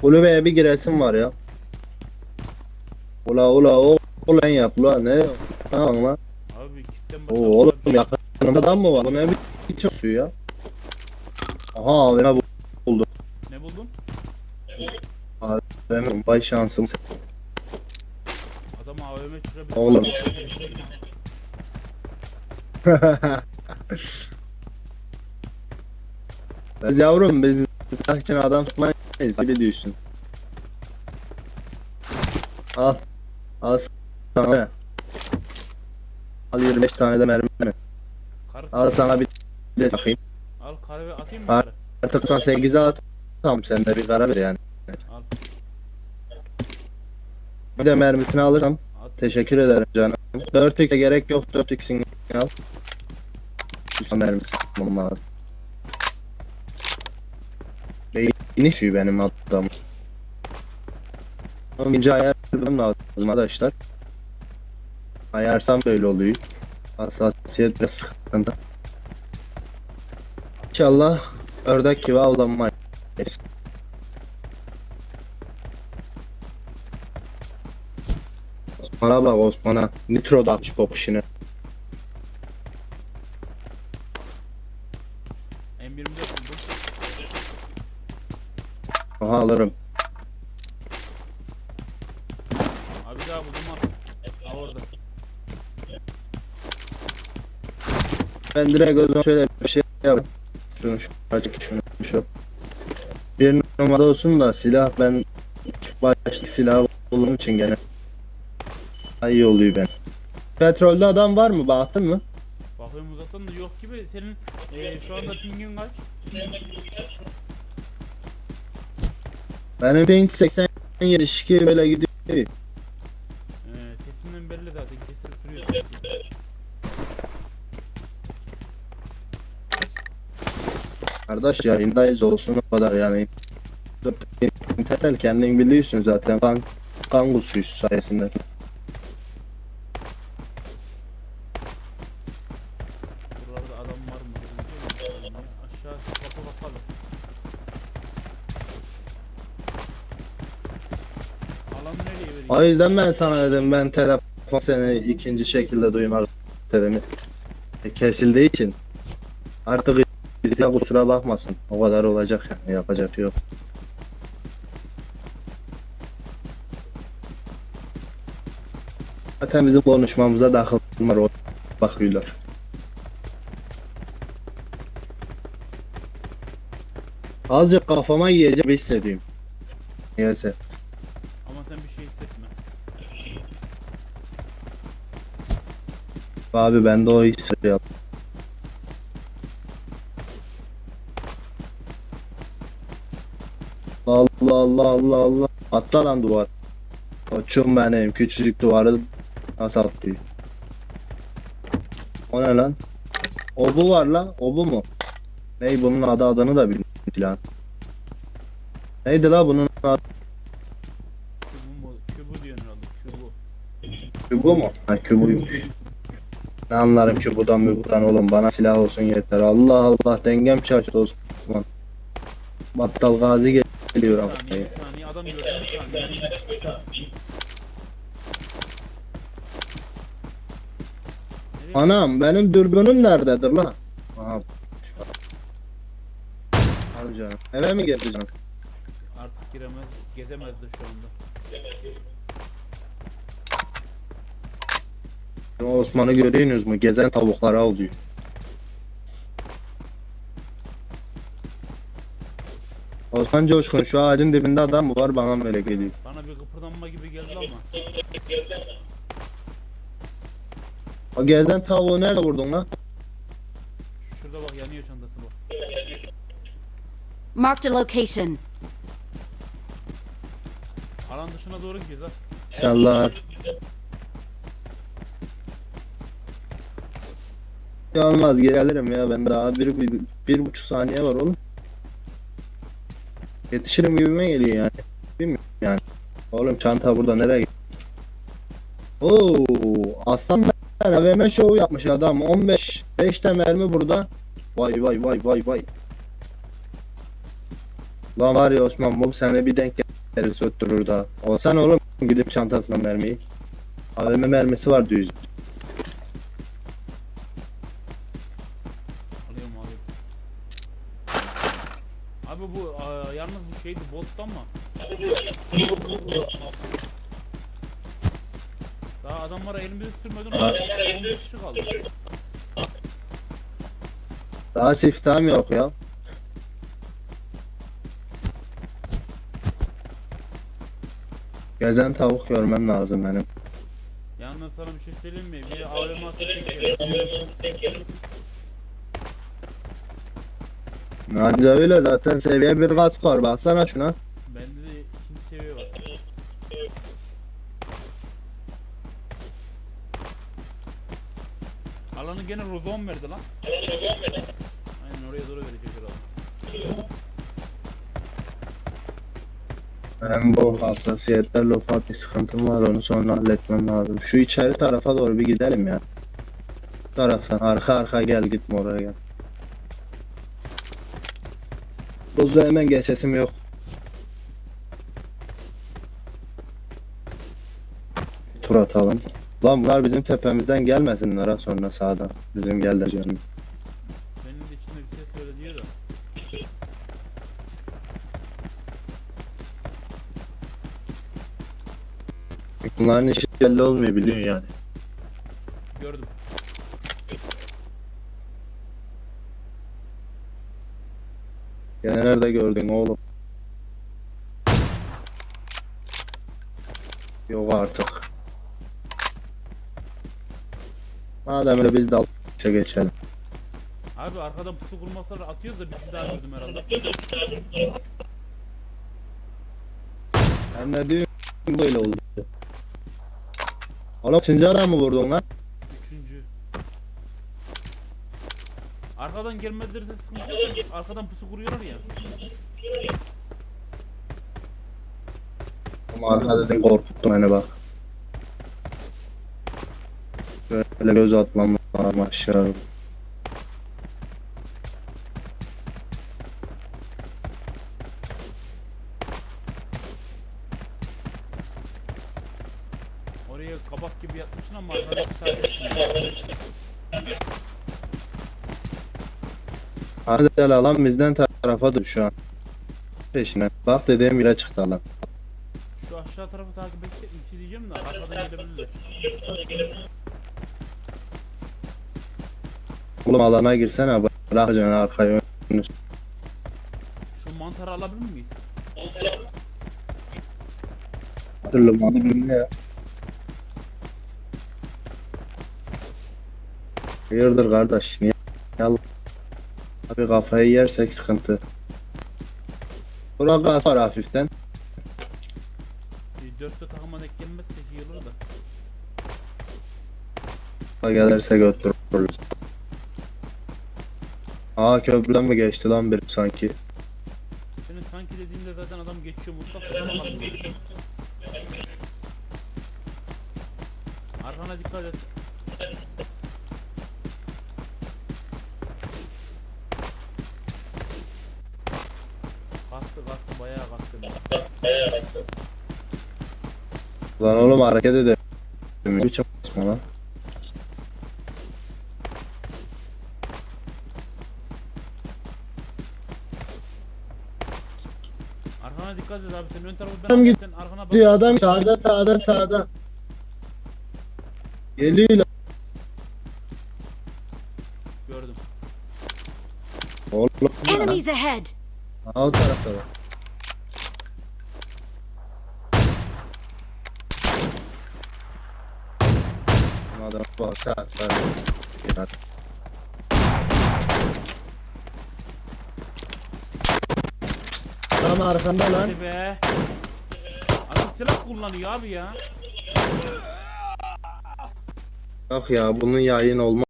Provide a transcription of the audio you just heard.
Kulübeye bir giresim var ya. Ula ula o ulan yap ula ne Tamam lan. Abi kitten Oo oğlum yakınında adam mı var? Bu ne bir çalışıyor ya? Aha AVM bu Ne buldun? benim vay şansım. Adam AVM çıkabilir. Oğlum. Biz yavrum biz sakin adam Öyle diyorsun. Al. Al sana. Al 25 tane de mermi. Karı Al sana bir de takayım. Al kahve atayım mı Al. karı? Artık 98'e at. Tamam sen de bir karar ver yani. Al. Bir de mermisini alırsam At. teşekkür ederim canım. 4x'e gerek yok 4x'ini al. Şu mermisi bulmam lazım. Şu benim adamım. Ama ince ayar bilmem lazım arkadaşlar. Ayarsam böyle oluyor. Hassasiyet biraz sıkıntı. İnşallah ördek gibi avlanmayız. Osman'a bak Osman'a. Nitro da atmış pop işini. M24 buldum. Aha alırım. Abi daha buldum orada. Ben direkt o zaman şöyle bir şey yapayım. Şunu şu açık şunu şu. Bir numara olsun da silah ben başlı silah olduğum için gene daha iyi oluyor ben. Petrolde adam var mı? Baktın mı? Bakıyorum uzaktan da yok gibi. Senin eee şu anda pingin kaç? Benim ping 87 şiki böyle gidiyor. Eee sesinden belli zaten kesip duruyor. Kardeş yayındayız olsun o kadar yani. İnternet kendin biliyorsun zaten. Kan, kangusuyuz sayesinde. Buralarda adam var mı? Aşağı kapı bakalım. Alan nereye veriyor? O yüzden ben sana dedim ben telefon seni ikinci şekilde duymak istedim. E, Kesildiği için artık izle kusura bakmasın. O kadar olacak yani yapacak şey yok. Zaten bizim konuşmamıza dahil var bakıyorlar. Azıcık kafama yiyecek bir hissediyorum. Niyeyse. Ama sen bir şey hissetme. Abi ben de o hissi yap. Allah Allah Allah Allah. Atla lan duvar. Koçum benim küçücük duvarı nasıl atlıyor? O ne lan? O bu var lan. O bu mu? Ney bunun adı adını da bilmiyorum lan. Neydi la bunun adı? Kübü? Kübü diyorsun herhalde. Kübü. Kübu mu? Ha kübuymuş. Ne anlarım kübudan mübudan oğlum bana silah olsun yeter. Allah Allah dengem şaştı Osman. Battal gazi geliyor saniye. Adam? Anam benim dürbünüm nerededir lan? Aha. Al canım. Eve mi gireceksin? Artık giremez, gezemez de şu anda. O Osman'ı görüyorsunuz mu? Gezen tavuklara oluyor. Osman Coşkun şu ağacın dibinde adam mı var bana böyle geliyor. Bana bir kıpırdanma gibi geldi ama. O gezen tavuğu nerede vurdun lan? Şurada bak yanıyor çantası bak. Marked a location. Alan dışına doğru gidiyoruz ha. İnşallah. Ya olmaz gelirim ya ben daha bir, bir, bir buçuk saniye var oğlum. Yetişirim gibime geliyor yani. Bilmiyorum yani. Oğlum çanta burada nereye gitti? Oo, aslan ben AVM show yapmış adam. 15 5 de mermi burada. Vay vay vay vay vay. Lan var ya Osman bu sene bir denk geri söktürür daha. Olsan oğlum gidip çantasına mermiyi. AVM mermisi var düz. Abi bu aa, yalnız bu şeydi bottan mı? Daha adamlara elimizi sürmeden. 15 kişi kaldı. Daha siftahım yok ya. Gezen tavuk görmem lazım benim. Yalnız sana bir şey söyleyeyim mi? Bir AVM atı çekelim. Anca öyle zaten seviye bir kask var baksana şuna. Bende de ikinci seviye var. Alanı gene Rozon verdi lan. Aynen oraya doğru verecek herhalde. Hem bu hassasiyetlerle ufak bir sıkıntım var onu sonra halletmem lazım. Şu içeri tarafa doğru bir gidelim ya. Taraftan arka arka gel gitme oraya gel. Bozu hemen geçesim yok. Tur atalım. Lan bunlar bizim tepemizden gelmesinler ha sonra sağdan. Bizim geleceğimiz. Benim de içinde bir ses öyle diyor da. Bunların işi belli olmuyor biliyor yani. Gördüm. Gene nerede gördün oğlum? Yok artık. Madem öyle biz de alışa geçelim. Abi arkadan pusu kurmasalar atıyoruz da bir daha gördüm herhalde. Ben ne diyorum böyle oldu. Oğlum üçüncü adam mı vurdun lan? Üçüncü. Arkadan gelmeleri de sıkıntı yok. da Arkadan pusu kuruyorlar ya. Ama arkadaşın korkuttun beni bak. Böyle göz atmam lazım aşağı. Oraya kabak gibi yatmışsın ama arkada bir sadece Gel alan bizden tarafa dur şu an. Peşine. Bak dediğim yere çıktı alan. Şu aşağı tarafı takip etsek mi? Şey diyeceğim de arkadan gelebilirler. Oğlum alana girsene bırak canı arkaya önünü. Şu mantarı alabilir miyiz? Hatırlamadı bilmiyorum ya. Hayırdır kardeş? Niye? Yal. Abi kafayı yersek sıkıntı. Burak gaz var hafiften. Bir dörtte takıma denk gelmezse olur da. Ha gelirse götürürüz. Aa köprüden mi geçti lan bir sanki? Senin sanki dediğinde zaten adam geçiyor bakmıyor. Arkana dikkat et. Bayağı kastı. Lan oğlum hareket edemiyor. Biçim basma lan? Arkana dikkat et abi senin ön tarafı ben Adam git- sen arkana bak. Diyor adam sağda sağda sağda. Geliyor lan. Gördüm. Oğlum. Enemies ahead! Ha, o tarafta bak. Adam bak saatler. Yarat. Tam arkanda lan. Hadi be. Adam silah kullanıyor abi ya. Bak ya bunun yayın olmaz.